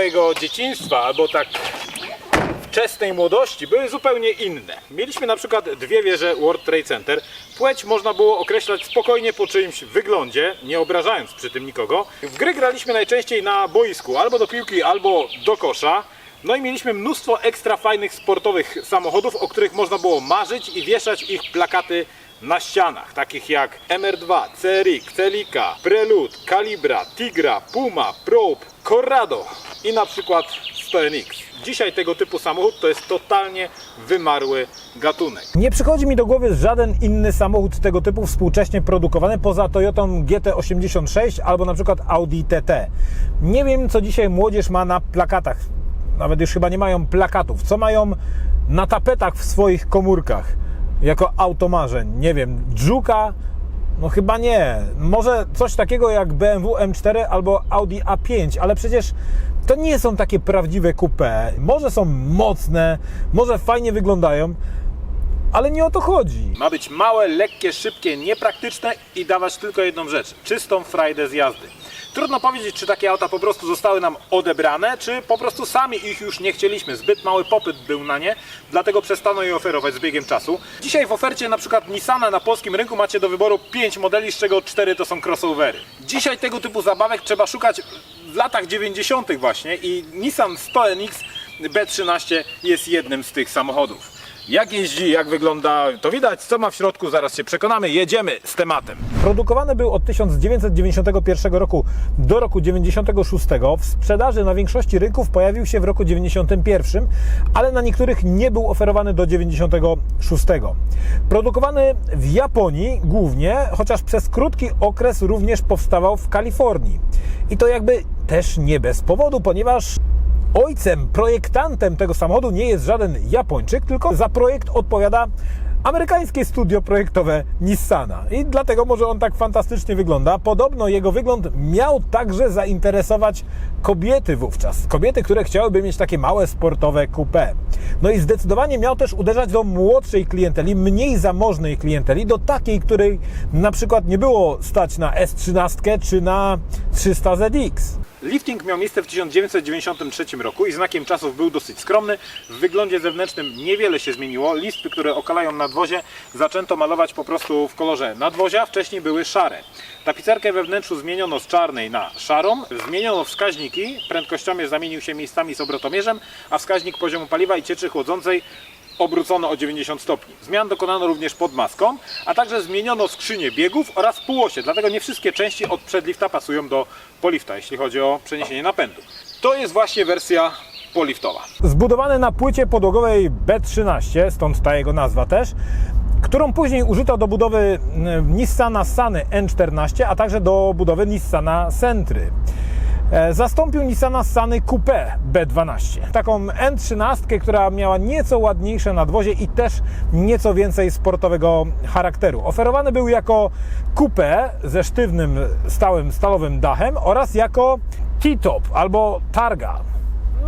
mojego dzieciństwa, albo tak wczesnej młodości były zupełnie inne. Mieliśmy na przykład dwie wieże World Trade Center. Płeć można było określać spokojnie po czyimś wyglądzie, nie obrażając przy tym nikogo. W gry graliśmy najczęściej na boisku, albo do piłki, albo do kosza. No i mieliśmy mnóstwo ekstra fajnych sportowych samochodów, o których można było marzyć i wieszać ich plakaty na ścianach, takich jak MR2, CRX, Celica, Prelude, Calibra, Tigra, Puma, Probe, Corrado i na przykład 100NX. Dzisiaj tego typu samochód to jest totalnie wymarły gatunek. Nie przychodzi mi do głowy żaden inny samochód tego typu współcześnie produkowany poza Toyotą GT86 albo na przykład Audi TT. Nie wiem co dzisiaj młodzież ma na plakatach. Nawet już chyba nie mają plakatów. Co mają na tapetach w swoich komórkach jako automarzeń? Nie wiem, Dżuka, no chyba nie. Może coś takiego jak BMW M4 albo Audi A5, ale przecież to nie są takie prawdziwe coupé. Może są mocne, może fajnie wyglądają, ale nie o to chodzi. Ma być małe, lekkie, szybkie, niepraktyczne i dawać tylko jedną rzecz czystą frajdę z jazdy. Trudno powiedzieć, czy takie auta po prostu zostały nam odebrane, czy po prostu sami ich już nie chcieliśmy. Zbyt mały popyt był na nie, dlatego przestano je oferować z biegiem czasu. Dzisiaj w ofercie na przykład Nissana na polskim rynku macie do wyboru 5 modeli, z czego 4 to są crossovery. Dzisiaj tego typu zabawek trzeba szukać w latach 90. właśnie i Nissan 100NX B13 jest jednym z tych samochodów. Jak jeździ, jak wygląda, to widać, co ma w środku, zaraz się przekonamy. Jedziemy z tematem. Produkowany był od 1991 roku do roku 96. W sprzedaży na większości rynków pojawił się w roku 91, ale na niektórych nie był oferowany do 96. Produkowany w Japonii głównie, chociaż przez krótki okres również powstawał w Kalifornii. I to jakby też nie bez powodu, ponieważ Ojcem, projektantem tego samochodu nie jest żaden Japończyk, tylko za projekt odpowiada amerykańskie studio projektowe Nissana. I dlatego może on tak fantastycznie wygląda. Podobno jego wygląd miał także zainteresować kobiety wówczas. Kobiety, które chciałyby mieć takie małe sportowe coupé. No i zdecydowanie miał też uderzać do młodszej klienteli, mniej zamożnej klienteli, do takiej, której na przykład nie było stać na S13 czy na 300 ZX. Lifting miał miejsce w 1993 roku i znakiem czasów był dosyć skromny. W wyglądzie zewnętrznym niewiele się zmieniło. Lispy, które okalają nadwozie, zaczęto malować po prostu w kolorze nadwozia. Wcześniej były szare. Tapicerkę we wnętrzu zmieniono z czarnej na szarą. Zmieniono wskaźniki. Prędkościomierz zamienił się miejscami z obrotomierzem, a wskaźnik poziomu paliwa i cieczy chłodzącej obrócono o 90 stopni. Zmian dokonano również pod maską, a także zmieniono skrzynię biegów oraz półosie, dlatego nie wszystkie części od przedlifta pasują do polifta, jeśli chodzi o przeniesienie napędu. To jest właśnie wersja poliftowa. Zbudowany na płycie podłogowej B13, stąd ta jego nazwa też, którą później użyto do budowy mm, Nissana Sany N14, a także do budowy Nissana Sentry. E, Zastąpił Nissana Sany Coupé B12. Taką N13, która miała nieco ładniejsze nadwozie i też nieco więcej sportowego charakteru. Oferowany był jako coupé ze sztywnym, stałym, stalowym dachem oraz jako T-top albo Targa.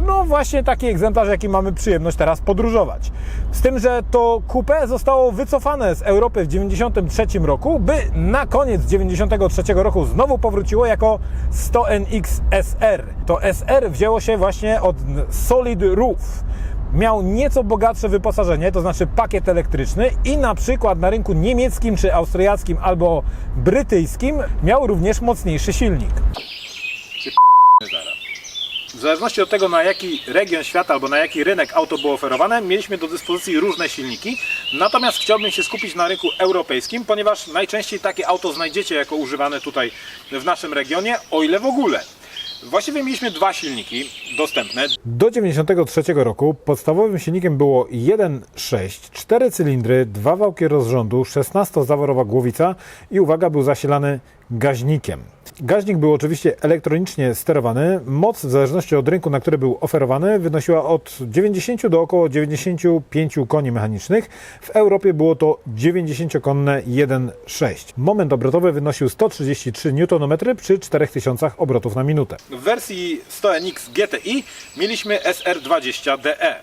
No właśnie taki egzemplarz, jaki mamy przyjemność teraz podróżować. Z tym, że to coupé zostało wycofane z Europy w 1993 roku, by na koniec 1993 roku znowu powróciło jako 100NX SR. To SR wzięło się właśnie od Solid Roof. Miał nieco bogatsze wyposażenie, to znaczy pakiet elektryczny i na przykład na rynku niemieckim czy austriackim albo brytyjskim miał również mocniejszy silnik. Zależności od tego, na jaki region świata albo na jaki rynek auto było oferowane, mieliśmy do dyspozycji różne silniki. Natomiast chciałbym się skupić na rynku europejskim, ponieważ najczęściej takie auto znajdziecie jako używane tutaj w naszym regionie, o ile w ogóle. Właściwie mieliśmy dwa silniki dostępne. Do 1993 roku podstawowym silnikiem było 1.6, 4 cylindry, dwa wałki rozrządu, 16-zaworowa głowica i uwaga, był zasilany gaźnikiem. Gaźnik był oczywiście elektronicznie sterowany. Moc w zależności od rynku, na który był oferowany, wynosiła od 90 do około 95 koni mechanicznych. W Europie było to 90-konne 1.6. Moment obrotowy wynosił 133 Nm przy 4000 obrotów na minutę. W wersji 100NX GTI mieliśmy SR20DE.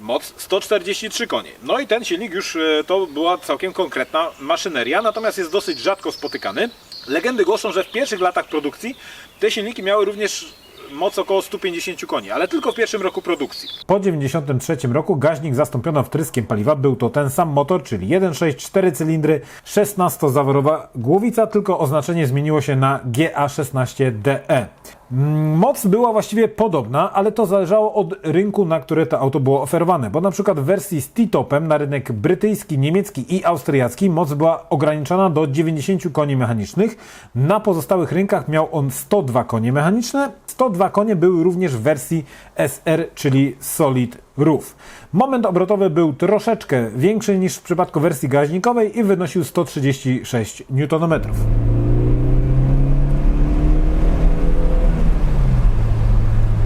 Moc 143 konie. No i ten silnik już e, to była całkiem konkretna maszyneria, natomiast jest dosyć rzadko spotykany. Legendy głoszą, że w pierwszych latach produkcji te silniki miały również moc około 150 koni, ale tylko w pierwszym roku produkcji. Po 1993 roku gaźnik zastąpiono wtryskiem paliwa. Był to ten sam motor, czyli 1.6, 4 cylindry, 16-zaworowa głowica, tylko oznaczenie zmieniło się na GA16DE. Mm, Moc była właściwie podobna, ale to zależało od rynku, na które to auto było oferowane, bo na przykład w wersji z T-Topem na rynek brytyjski, niemiecki i austriacki moc była ograniczona do 90 koni mechanicznych. Na pozostałych rynkach miał on 102 konie mechaniczne. 102 konie były również w wersji SR, czyli Solid Roof. Moment obrotowy był troszeczkę większy niż w przypadku wersji gaźnikowej i wynosił 136 Nm.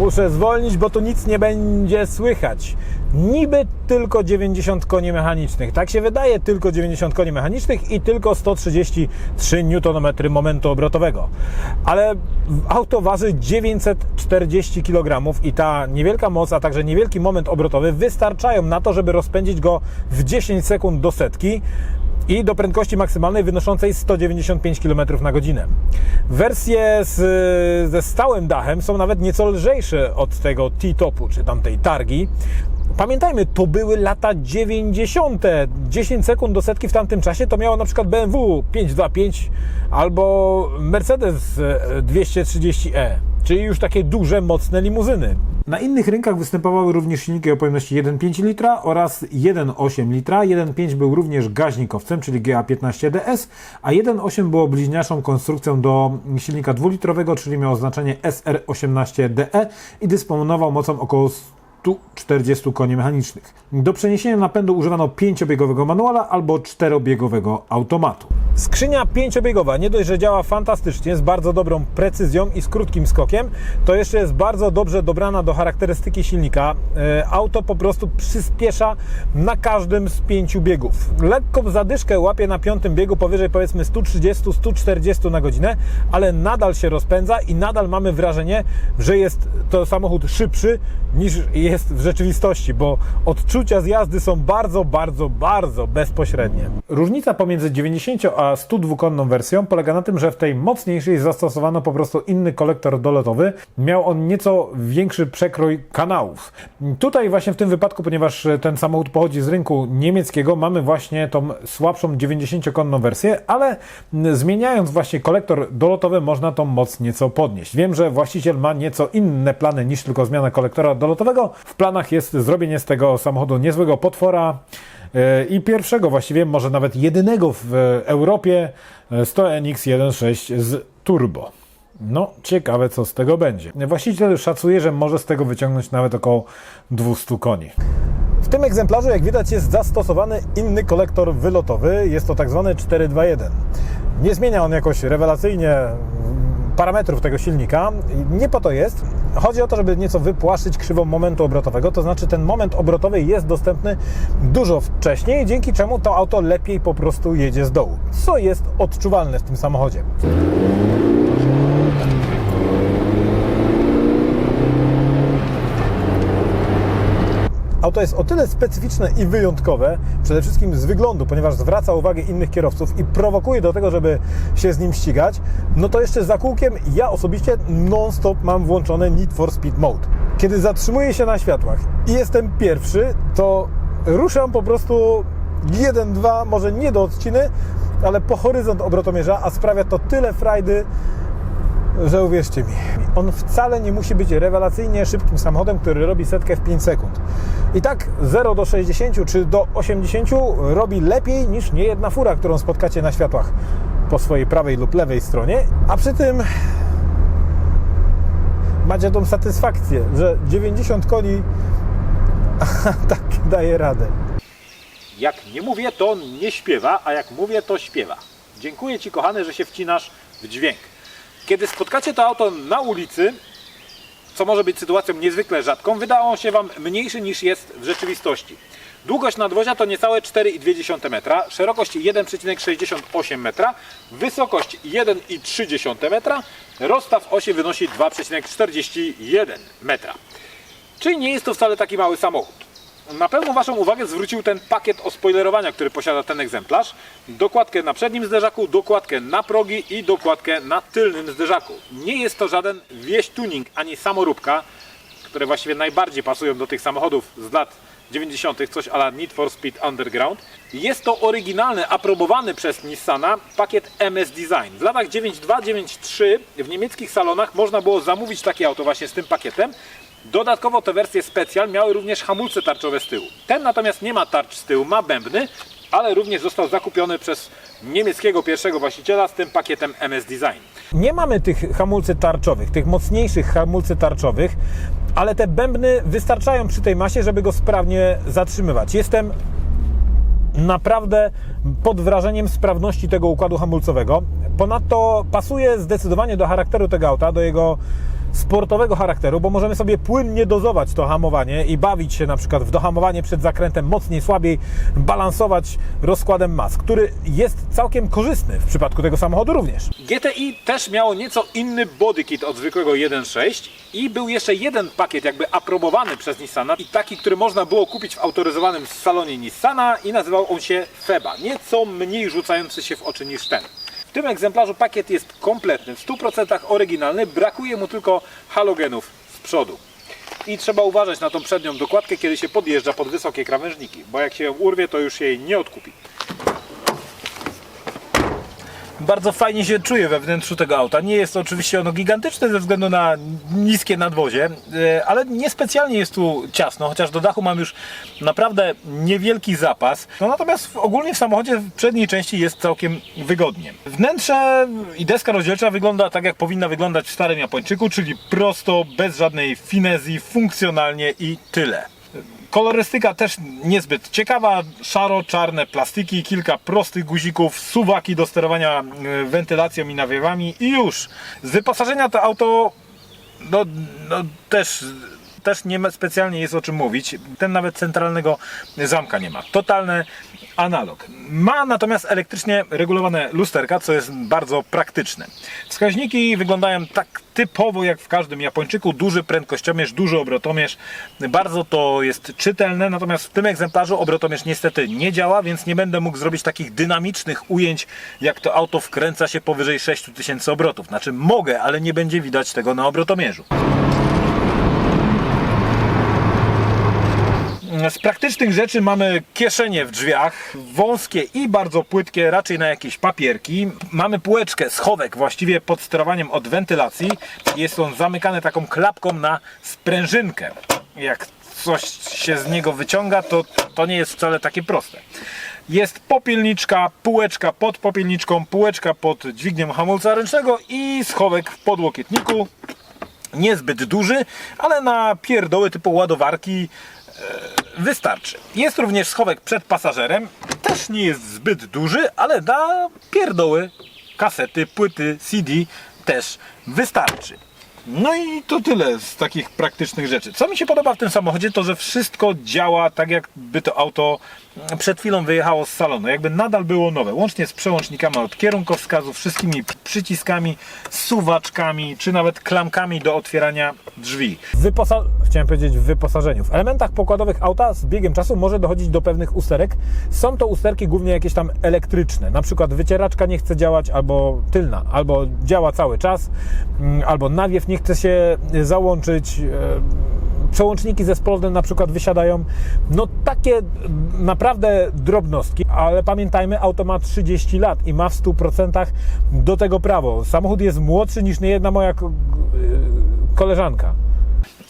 Muszę zwolnić, bo tu nic nie będzie słychać. Niby tylko 90 koni mechanicznych. Tak się wydaje, tylko 90 koni mechanicznych i tylko 133 Nm momentu obrotowego. Ale auto waży 940 kg i ta niewielka moc, a także niewielki moment obrotowy wystarczają na to, żeby rozpędzić go w 10 sekund do setki i do prędkości maksymalnej wynoszącej 195 km na godzinę. Wersje z, ze stałym dachem są nawet nieco lżejsze od tego T-topu, czy tamtej targi. Pamiętajmy, to były lata 90. 10 sekund do setki w tamtym czasie to miało na przykład BMW 525 albo Mercedes e, 230e, czyli już takie duże, mocne limuzyny. Na innych rynkach występowały również silniki o pojemności 1,5 litra oraz 1,8 litra. 1,5 był również gaźnikowcem, czyli GA15DS, a 1,8 było bliźniaczą konstrukcją do silnika dwulitrowego, czyli miał oznaczenie SR18DE i dysponował mocą około 140 koni mechanicznych. Do przeniesienia napędu używano 5-biegowego manuala albo 4-biegowego automatu. Skrzynia 5-biegowa nie dość, że działa fantastycznie, z bardzo dobrą precyzją i z krótkim skokiem, to jeszcze jest bardzo dobrze dobrana do charakterystyki silnika. E, Auto po prostu przyspiesza na każdym z pięciu biegów. Lekką zadyszkę łapie na piątym biegu powyżej powiedzmy 130-140 na godzinę, ale nadal się rozpędza i nadal mamy wrażenie, że jest to samochód szybszy niż jest w rzeczywistości, bo odczucia z jazdy są bardzo, bardzo, bardzo bezpośrednie. Różnica pomiędzy 90 a 102-konną wersją polega na tym, że w tej mocniejszej zastosowano po prostu inny kolektor dolotowy. Miał on nieco większy przekrój kanałów. Tutaj właśnie w tym wypadku, ponieważ ten samochód pochodzi z rynku niemieckiego, mamy właśnie tą słabszą 90-konną wersję, ale zmieniając właśnie kolektor dolotowy można tą moc nieco podnieść. Wiem, że właściciel ma nieco inne plany niż tylko zmiana kolektora dolotowego. W planach jest zrobienie z tego samochodu niezłego potwora e, i pierwszego, właściwie może nawet jedynego w Europie e, 100NX1.6 z turbo. No, ciekawe co z tego będzie. Właściciel szacuje, że może z tego wyciągnąć nawet około 200 koni. W tym egzemplarzu, jak widać, jest zastosowany inny kolektor wylotowy. Jest to tak zwany 421. Nie zmienia on jakoś rewelacyjnie parametrów tego silnika. Nie po to jest. Chodzi o to, żeby nieco wypłaszczyć krzywą momentu obrotowego, to znaczy ten moment obrotowy jest dostępny dużo wcześniej, dzięki czemu to auto lepiej po prostu jedzie z dołu, co jest odczuwalne w tym samochodzie. Auto jest o tyle specyficzne i wyjątkowe, przede wszystkim z wyglądu, ponieważ zwraca uwagę innych kierowców i prowokuje do tego, żeby się z nim ścigać, no to jeszcze za kółkiem ja osobiście non-stop mam włączone Need for Speed Mode. Kiedy zatrzymuję się na światłach i jestem pierwszy, to ruszam po prostu 1-2, może nie do odciny, ale po horyzont obrotomierza, a sprawia to tyle frajdy, że uwierzcie mi, on wcale nie musi być rewelacyjnie szybkim samochodem, który robi setkę w 5 sekund. I tak 0 do 60 czy do 80 robi lepiej niż niejedna fura, którą spotkacie na światłach po swojej prawej lub lewej stronie, a przy tym macie tą satysfakcję, że 90 koni tak daje radę. Jak nie mówię, to nie śpiewa, a jak mówię, to śpiewa. Dziękuję Ci, kochany, że się wcinasz w dźwięk. Kiedy spotkacie to auto na ulicy, co może być sytuacją niezwykle rzadką, wydało się Wam mniejszy niż jest w rzeczywistości. Długość nadwozia to niecałe 4,2 metra, szerokość 1,68 metra, wysokość 1,3 metra, rozstaw osi wynosi 2,41 metra. Czyli nie jest to wcale taki mały samochód. Na pełną Waszą uwagę zwrócił ten pakiet ospoilerowania, który posiada ten egzemplarz. Dokładkę na przednim zderzaku, dokładkę na progi i dokładkę na tylnym zderzaku. Nie jest to żaden wieś tuning ani samoróbka, które właściwie najbardziej pasują do tych samochodów z lat 90., coś ala Need for Speed Underground. Jest to oryginalny, aprobowany przez Nissana pakiet MS Design. W latach 92-93 w niemieckich salonach można było zamówić takie auto właśnie z tym pakietem. Dodatkowo te wersje specjal miały również hamulce tarczowe z tyłu. Ten natomiast nie ma tarcz z tyłu, ma bębny, ale również został zakupiony przez niemieckiego pierwszego właściciela z tym pakietem MS Design. Nie mamy tych hamulcy tarczowych, tych mocniejszych hamulcy tarczowych, ale te bębny wystarczają przy tej masie, żeby go sprawnie zatrzymywać. Jestem naprawdę pod wrażeniem sprawności tego układu hamulcowego. Ponadto pasuje zdecydowanie do charakteru tego auta, do jego sportowego charakteru, bo możemy sobie płynnie dozować to hamowanie i bawić się na przykład w dohamowanie przed zakrętem mocniej, słabiej, balansować rozkładem mas, który jest całkiem korzystny w przypadku tego samochodu również. GTI też miało nieco inny bodykit od zwykłego 1.6 i był jeszcze jeden pakiet jakby aprobowany przez Nissana i taki, który można było kupić w autoryzowanym salonie Nissana i nazywał on się Feba. Nieco mniej rzucający się w oczy niż ten. Tym egzemplarzu pakiet jest kompletny, w 100% oryginalny, brakuje mu tylko halogenów z przodu. I trzeba uważać na tą przednią dokładkę, kiedy się podjeżdża pod wysokie krawężniki, bo jak się ją urwie, to już jej nie odkupi. Bardzo fajnie się czuje we wnętrzu tego auta. Nie jest oczywiście ono gigantyczne ze względu na niskie nadwozie, e, ale niespecjalnie jest tu ciasno, chociaż do dachu mam już naprawdę niewielki zapas. No natomiast ogólnie w samochodzie w przedniej części jest całkiem wygodnie. Wnętrze i deska rozdzielcza wygląda tak jak powinna wyglądać w starym Japończyku, czyli prosto, bez żadnej finezji, funkcjonalnie i tyle. Kolorystyka też niezbyt ciekawa. Szaro-czarne plastiki, kilka prostych guzików, suwaki do sterowania e, wentylacją i nawiewami i już. Z wyposażenia to auto no, no też, też nie specjalnie jest o czym mówić. Ten nawet centralnego zamka nie ma. Totalny analog. Ma natomiast elektrycznie regulowane lusterka, co jest bardzo praktyczne. Wskaźniki wyglądają tak typowo jak w każdym Japończyku. Duży prędkościomierz, duży obrotomierz. Bardzo to jest czytelne, natomiast w tym egzemplarzu obrotomierz niestety nie działa, więc nie będę mógł zrobić takich dynamicznych ujęć, jak to auto wkręca się powyżej 6000 obrotów. Znaczy mogę, ale nie będzie widać tego na obrotomierzu. Z praktycznych rzeczy mamy kieszenie w drzwiach, wąskie i bardzo płytkie, raczej na jakieś papierki. Mamy półeczkę, schowek właściwie pod sterowaniem od wentylacji. Jest on zamykany taką klapką na sprężynkę. Jak coś się z niego wyciąga, to, to nie jest wcale takie proste. Jest popielniczka, półeczka pod popielniczką, półeczka pod dźwignią hamulca ręcznego i schowek w podłokietniku. Niezbyt duży, ale na pierdoły typu ładowarki wystarczy. Jest również schowek przed pasażerem. Też nie jest zbyt duży, ale na pierdoły, kasety, płyty, CD też wystarczy. No i to tyle z takich praktycznych rzeczy. Co mi się podoba w tym samochodzie, to że wszystko działa tak, jakby to auto przed chwilą wyjechało z salonu. Jakby nadal było nowe. Łącznie z przełącznikami od kierunkowskazu, wszystkimi przyciskami, suwaczkami, czy nawet klamkami do otwierania drzwi. Wyposa- chciałem powiedzieć w wyposażeniu. W elementach pokładowych auta z biegiem czasu może dochodzić do pewnych usterek. Są to usterki głównie jakieś tam elektryczne. Na przykład wycieraczka nie chce działać, albo tylna, albo działa cały czas, mm, albo nawiew nie chce się załączyć. e, Przełączniki zespolne na przykład wysiadają. No takie mm, naprawdę drobnostki, ale pamiętajmy, auto ma 30 lat i ma w 100% do tego prawo. Samochód jest młodszy niż niejedna moja e, koleżanka.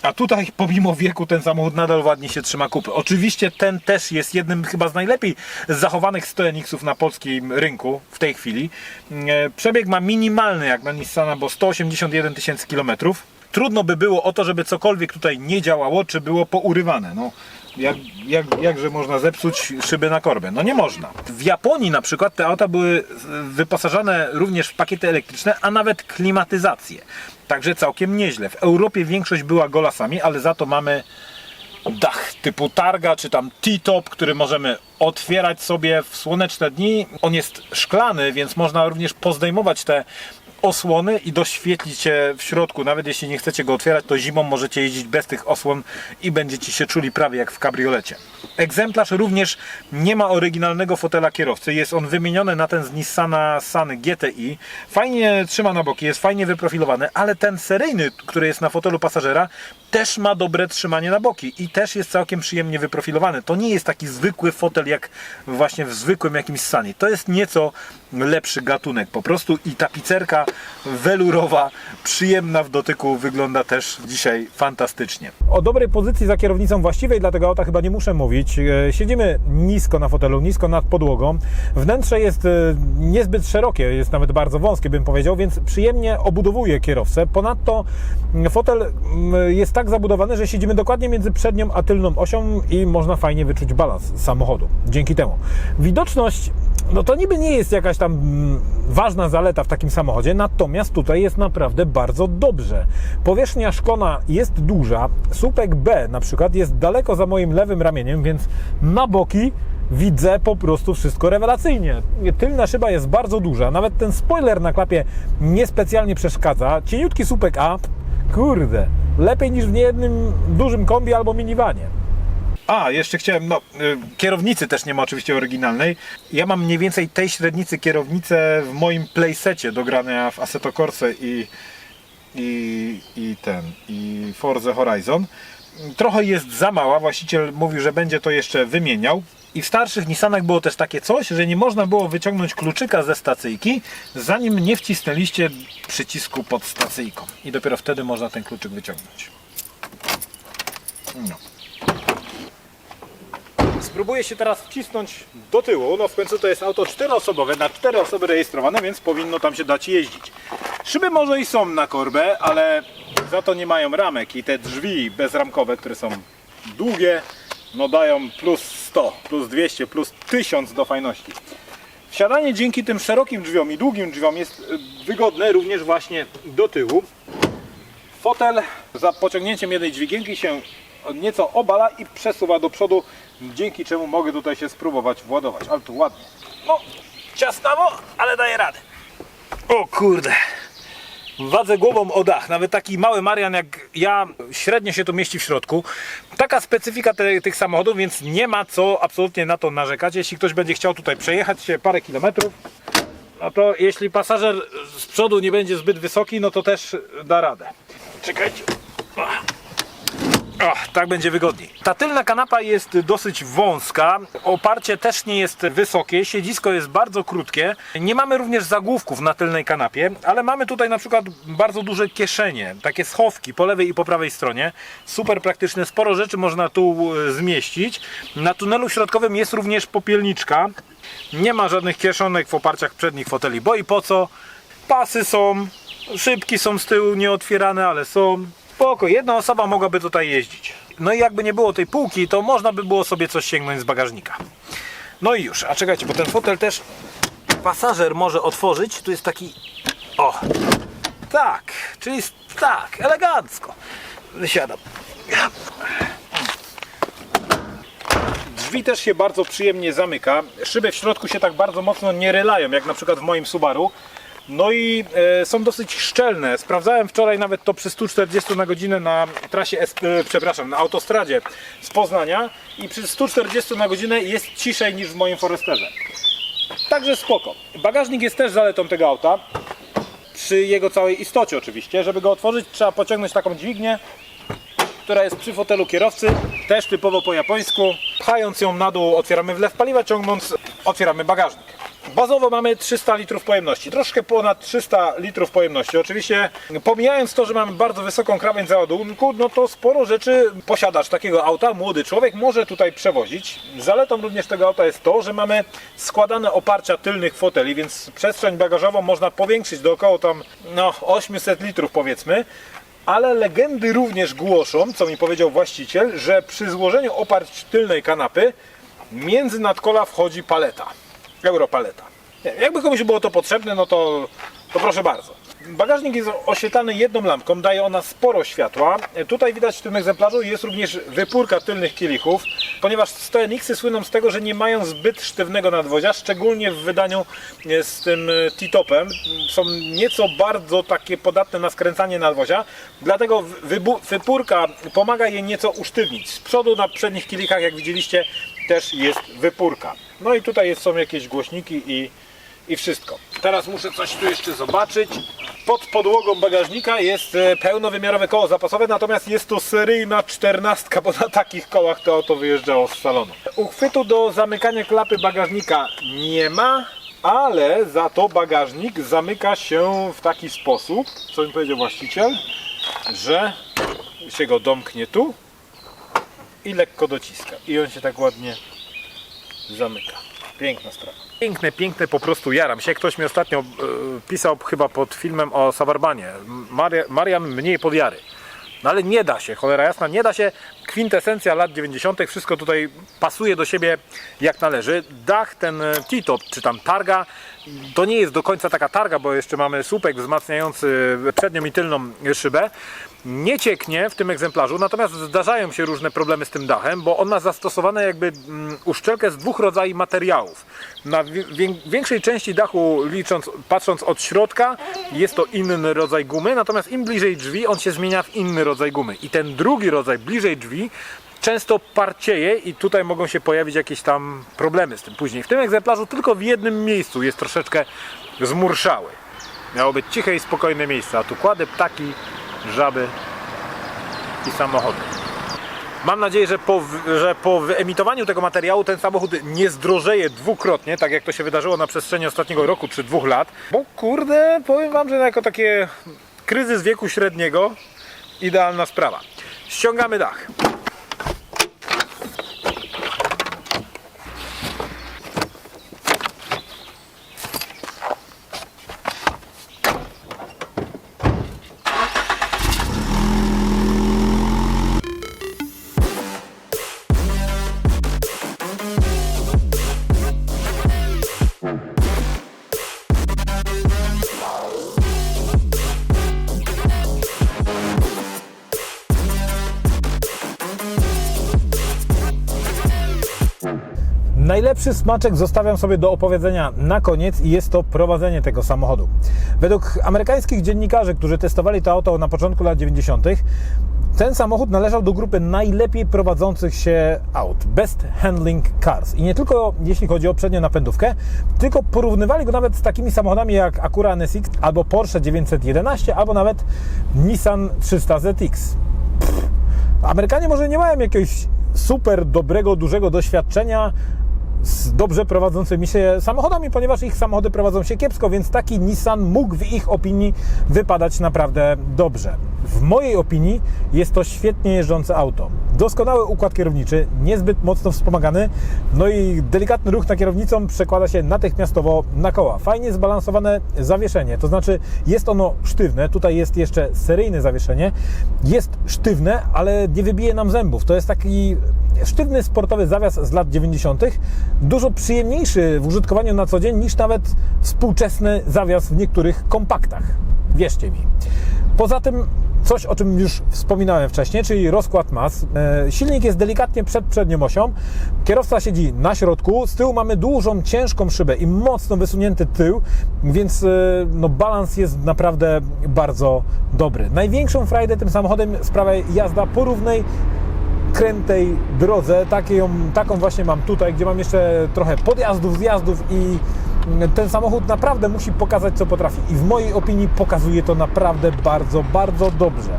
A tutaj pomimo wieku ten samochód nadal ładnie się trzyma kupy. Oczywiście ten też jest jednym chyba z najlepiej zachowanych stojeniksów na polskim rynku w tej chwili. E, Przebieg ma minimalny jak na Nissana, bo 181 tysięcy kilometrów. Trudno by było o to, żeby cokolwiek tutaj nie działało, czy było pourywane. No, jak, jak, jakże można zepsuć szyby na korbę? No nie można. W Japonii na przykład te auta były wyposażane również w pakiety elektryczne, a nawet klimatyzację. Także całkiem nieźle. W Europie większość była golasami, ale za to mamy dach typu targa, czy tam T-top, który możemy otwierać sobie w słoneczne dni. On jest szklany, więc można również pozdejmować te osłony i doświetlić się w środku. Nawet jeśli nie chcecie go otwierać, to zimą możecie jeździć bez tych osłon i będziecie się czuli prawie jak w kabriolecie. Egzemplarz również nie ma oryginalnego fotela kierowcy. Jest on wymieniony na ten z Nissana Sun GTI. Fajnie trzyma na boki, jest fajnie wyprofilowany, ale ten seryjny, który jest na fotelu pasażera, też ma dobre trzymanie na boki i też jest całkiem przyjemnie wyprofilowany. To nie jest taki zwykły fotel jak właśnie w zwykłym jakimś Sunie. To jest nieco lepszy gatunek po prostu i tapicerka welurowa, przyjemna w dotyku, wygląda też dzisiaj fantastycznie. O dobrej pozycji za kierownicą właściwej dla tego auta chyba nie muszę mówić. E, Siedzimy nisko na fotelu, nisko nad podłogą. Wnętrze jest e, niezbyt szerokie, jest nawet bardzo wąskie, bym powiedział, więc przyjemnie obudowuje kierowcę. Ponadto fotel jest tak zabudowany, że siedzimy dokładnie między przednią a tylną osią i można fajnie wyczuć balans samochodu dzięki temu. Widoczność, no to niby nie jest jakaś tam ważna zaleta w takim samochodzie, natomiast tutaj jest naprawdę bardzo dobrze. Powierzchnia szklona jest duża, słupek B na przykład jest daleko za moim lewym ramieniem, więc na boki widzę po prostu wszystko rewelacyjnie. Tylna szyba jest bardzo duża, nawet ten spoiler na klapie niespecjalnie przeszkadza. Cieniutki słupek A, kurde, lepiej niż w niejednym dużym kombi albo miniwanie. A, jeszcze chciałem, no, y, kierownicy też nie ma oczywiście oryginalnej. Ja mam mniej więcej tej średnicy kierownicę w moim playsecie do grania w Assetto Corsa i, i, i ten, i Forza Horizon. Trochę jest za mała, właściciel mówił, że będzie to jeszcze wymieniał. I w starszych Nissanach było też takie coś, że nie można było wyciągnąć kluczyka ze stacyjki, zanim nie wcisnęliście przycisku pod stacyjką. I dopiero wtedy można ten kluczyk wyciągnąć. No. Spróbuję się teraz wcisnąć do tyłu. No w końcu to jest auto czteroosobowe, na cztery osoby rejestrowane, więc powinno tam się dać jeździć. Szyby może i są na korbę, ale za to nie mają ramek i te drzwi bezramkowe, które są długie, no dają plus 100, plus 200, plus 1000 do fajności. Wsiadanie dzięki tym szerokim drzwiom i długim drzwiom jest y, wygodne również właśnie do tyłu. Fotel za pociągnięciem jednej dźwigienki się nieco obala i przesuwa do przodu, dzięki czemu mogę tutaj się spróbować władować. Ale tu ładnie. No, ciasnawo, ale daje radę. O kurde. Wadzę głową o dach. Nawet taki mały Marian jak ja średnio się tu mieści w środku. Taka specyfika te, tych samochodów, więc nie ma co absolutnie na to narzekać. Jeśli ktoś będzie chciał tutaj przejechać się parę kilometrów, no to jeśli pasażer z przodu nie będzie zbyt wysoki, no to też da radę. Czekajcie. O, tak będzie wygodniej. Ta tylna kanapa jest dosyć wąska, oparcie też nie jest wysokie, siedzisko jest bardzo krótkie. Nie mamy również zagłówków na tylnej kanapie, ale mamy tutaj na przykład bardzo duże kieszenie, takie schowki po lewej i po prawej stronie. Super praktyczne, sporo rzeczy można tu e, zmieścić. Na tunelu środkowym jest również popielniczka. Nie ma żadnych kieszonek w oparciach przednich foteli, bo i po co? Pasy są, szybki są z tyłu nieotwierane, ale są. Spoko, jedna osoba mogłaby tutaj jeździć. No i jakby nie było tej półki, to można by było sobie coś sięgnąć z bagażnika. No i już, a czekajcie, bo ten fotel też pasażer może otworzyć. Tu jest taki. O! Tak, czyli tak, elegancko. Wysiadam. Drzwi też się bardzo przyjemnie zamyka. Szyby w środku się tak bardzo mocno nie rylają, jak na przykład w moim Subaru. No i e, są dosyć szczelne. Sprawdzałem wczoraj nawet to przy 140 na godzinę na trasie, e, przepraszam, na autostradzie z Poznania i przy 140 na godzinę jest ciszej niż w moim Foresterze. Także spoko. Bagażnik jest też zaletą tego auta. Przy jego całej istocie oczywiście. Żeby go otworzyć trzeba pociągnąć taką dźwignię, która jest przy fotelu kierowcy, też typowo po japońsku. Pchając ją na dół otwieramy wlew paliwa, ciągnąc otwieramy bagażnik. Bazowo mamy 300 litrów pojemności, troszkę ponad 300 litrów pojemności. Oczywiście pomijając to, że mamy bardzo wysoką krawędź załadunku, no to sporo rzeczy posiadacz takiego auta, młody człowiek może tutaj przewozić. Zaletą również tego auta jest to, że mamy składane oparcia tylnych foteli, więc przestrzeń bagażową można powiększyć do około tam no 800 litrów powiedzmy. Ale legendy również głoszą, co mi powiedział właściciel, że przy złożeniu oparć tylnej kanapy między nadkola wchodzi paleta. Europaleta. Nie, jakby komuś było to potrzebne, no to, to proszę bardzo. Bagażnik jest oświetlany jedną lampką, daje ona sporo światła. Tutaj widać w tym egzemplarzu jest również wypórka tylnych kielichów. ponieważ STNX-y słyną z tego, że nie mają zbyt sztywnego nadwozia, szczególnie w wydaniu e, z tym e, T-topem. Są nieco bardzo takie podatne na skręcanie nadwozia, dlatego wypórka pomaga je nieco usztywnić. Z przodu na przednich kilikach, jak widzieliście, też jest wypórka. No i tutaj są jakieś głośniki i, i wszystko. Teraz muszę coś tu jeszcze zobaczyć. Pod podłogą bagażnika jest e, pełnowymiarowe koło zapasowe, natomiast jest to seryjna czternastka, bo na takich kołach to auto wyjeżdżało z salonu. Uchwytu do zamykania klapy bagażnika nie ma, ale za to bagażnik zamyka się w taki sposób, co mi powiedział właściciel, że się go domknie tu i lekko dociska. I on się tak ładnie zamyka. Piękna sprawa. Piękne, piękne, po prostu jaram się. Ktoś mi ostatnio e, pisał chyba pod filmem o Sawarbanie. Maria, Marian mniej pod jary. No ale nie da się, cholera jasna, nie da się. Kwintesencja lat 90. Wszystko tutaj pasuje do siebie jak należy. Dach, ten e, T-top, czy tam targa, to nie jest do końca taka targa, bo jeszcze mamy słupek wzmacniający przednią i tylną szybę. Nie cieknie w tym egzemplarzu, natomiast zdarzają się różne problemy z tym dachem, bo on ma zastosowane jakby mm, uszczelkę z dwóch rodzajów materiałów. Na wi- wię- większej części dachu, licząc, patrząc od środka, jest to inny rodzaj gumy, natomiast im bliżej drzwi, on się zmienia w inny rodzaj gumy. I ten drugi rodzaj, bliżej drzwi, często parcieje i tutaj mogą się pojawić jakieś tam problemy z tym później. W tym egzemplarzu tylko w jednym miejscu jest troszeczkę zmurszały. Miało być ciche i spokojne miejsce, a tu kładę ptaki, żaby i samochody. Mam nadzieję, że po, że po wyemitowaniu tego materiału ten samochód nie zdrożeje dwukrotnie, tak jak to się wydarzyło na przestrzeni ostatniego roku czy dwóch lat. Bo kurde, powiem Wam, że jako takie kryzys wieku średniego idealna sprawa. Ściągamy dach. Najlepszy smaczek zostawiam sobie do opowiedzenia na koniec i jest to prowadzenie tego samochodu. Według amerykańskich dziennikarzy, którzy testowali to auto na początku lat 90., ten samochód należał do grupy najlepiej prowadzących się aut, Best Handling Cars. I nie tylko jeśli chodzi o przednią napędówkę, tylko porównywali go nawet z takimi samochodami jak Acura NSX albo Porsche 911 albo nawet Nissan 300 ZX. Amerykanie może nie mają jakiegoś super dobrego, dużego doświadczenia z dobrze prowadzącymi się samochodami, ponieważ ich samochody prowadzą się kiepsko, więc taki Nissan mógł w ich opinii wypadać naprawdę dobrze. W mojej opinii jest to świetnie jeżdżące auto. Doskonały układ kierowniczy, niezbyt mocno wspomagany, no i delikatny ruch na kierownicą przekłada się natychmiastowo na koła. Fajnie zbalansowane zawieszenie, to znaczy jest ono sztywne, tutaj jest jeszcze seryjne zawieszenie, jest sztywne, ale nie wybije nam zębów. To jest taki sztywny sportowy zawias z lat 90., dużo przyjemniejszy w użytkowaniu na co dzień niż nawet współczesny zawias w niektórych kompaktach. Wierzcie mi. Poza tym coś, o czym już wspominałem wcześniej, czyli rozkład mas. E, Silnik jest delikatnie przed przednią osią, kierowca siedzi na środku, z tyłu mamy dużą, ciężką szybę i mocno wysunięty tył, więc e, no, balans jest naprawdę bardzo dobry. Największą frajdę tym samochodem sprawia jazda po równej krętej drodze, taką, taką właśnie mam tutaj, gdzie mam jeszcze trochę podjazdów, zjazdów i ten samochód naprawdę musi pokazać, co potrafi. I w mojej opinii pokazuje to naprawdę bardzo, bardzo dobrze.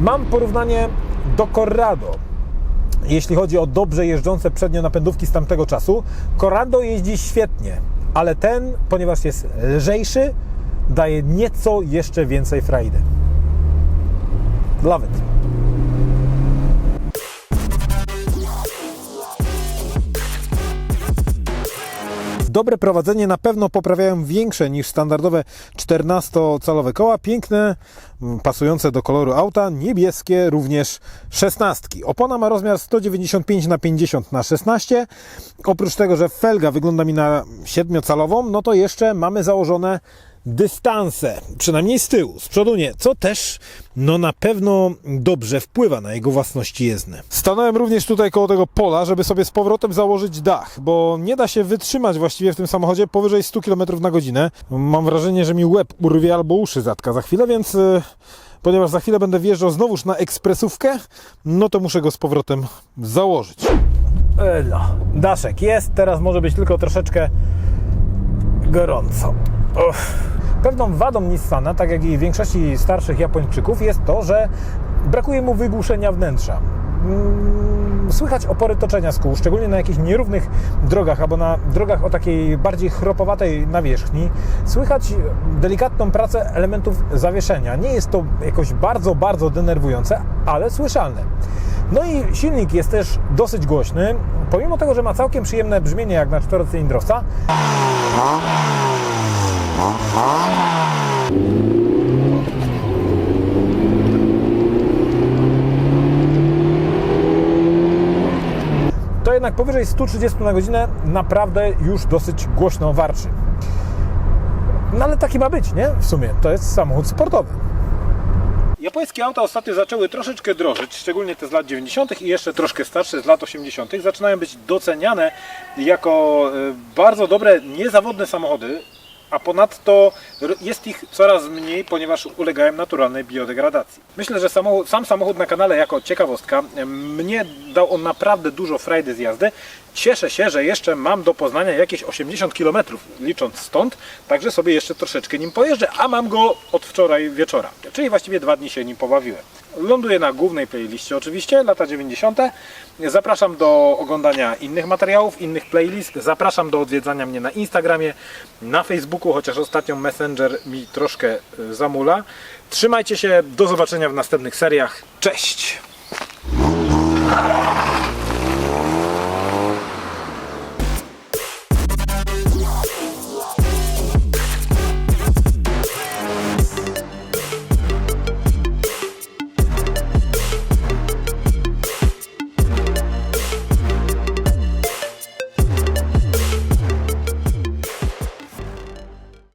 Mam porównanie do Corrado. Jeśli chodzi o dobrze jeżdżące przednie napędówki z tamtego czasu, Corrado jeździ świetnie, ale ten, ponieważ jest lżejszy, daje nieco jeszcze więcej frajdy. Love it. Dobre prowadzenie na pewno poprawiają większe niż standardowe 14-calowe koła. Piękne, mm, pasujące do koloru auta, niebieskie również 16. Opona ma rozmiar 195 na 50 na 16. Oprócz tego, że felga wygląda mi na 7-calową, no to jeszcze mamy założone dystanse, przynajmniej z tyłu, z przodu nie, co też no na pewno dobrze wpływa na jego własności jezdne. Stanąłem również tutaj koło tego pola, żeby sobie z powrotem założyć dach, bo nie da się wytrzymać właściwie w tym samochodzie powyżej 100 km na godzinę. Mam wrażenie, że mi łeb urwie albo uszy zatka za chwilę, więc e, ponieważ za chwilę będę wjeżdżał znowuż na ekspresówkę, no to muszę go z powrotem założyć. No, daszek jest, teraz może być tylko troszeczkę gorąco. Pewną wadą Nissana, tak jak i większości starszych Japończyków, jest to, że brakuje mu wygłuszenia wnętrza. Mm, Słychać opory toczenia z kół, szczególnie na jakichś nierównych drogach albo na drogach o takiej bardziej chropowatej nawierzchni. Słychać delikatną pracę elementów zawieszenia. Nie jest to jakoś bardzo, bardzo denerwujące, ale słyszalne. No i silnik jest też dosyć głośny, pomimo tego, że ma całkiem przyjemne brzmienie jak na czterocylindrowca. To jednak powyżej 130 na godzinę naprawdę już dosyć głośno warczy. No ale taki ma być, nie? W sumie to jest samochód sportowy. Japońskie auta ostatnio zaczęły troszeczkę drożyć, szczególnie te z lat 90. i jeszcze troszkę starsze z lat 80. Zaczynają być doceniane jako e, bardzo dobre, niezawodne samochody, a ponadto jest ich coraz mniej, ponieważ ulegają naturalnej biodegradacji. Myślę, że samochód, sam samochód na kanale jako ciekawostka, mnie dał on naprawdę dużo frajdy z jazdy. Cieszę się, że jeszcze mam do Poznania jakieś 80 km, licząc stąd, także sobie jeszcze troszeczkę nim pojeżdżę, a mam go od wczoraj wieczora, czyli właściwie dwa dni się nim pobawiłem. Ląduję na głównej playliście oczywiście, lata 90. Zapraszam do oglądania innych materiałów, innych playlist. Zapraszam do odwiedzania mnie na Instagramie, na Facebooku, chociaż ostatnio Messenger mi troszkę y, zamula. Trzymajcie się, do zobaczenia w następnych seriach. Cześć!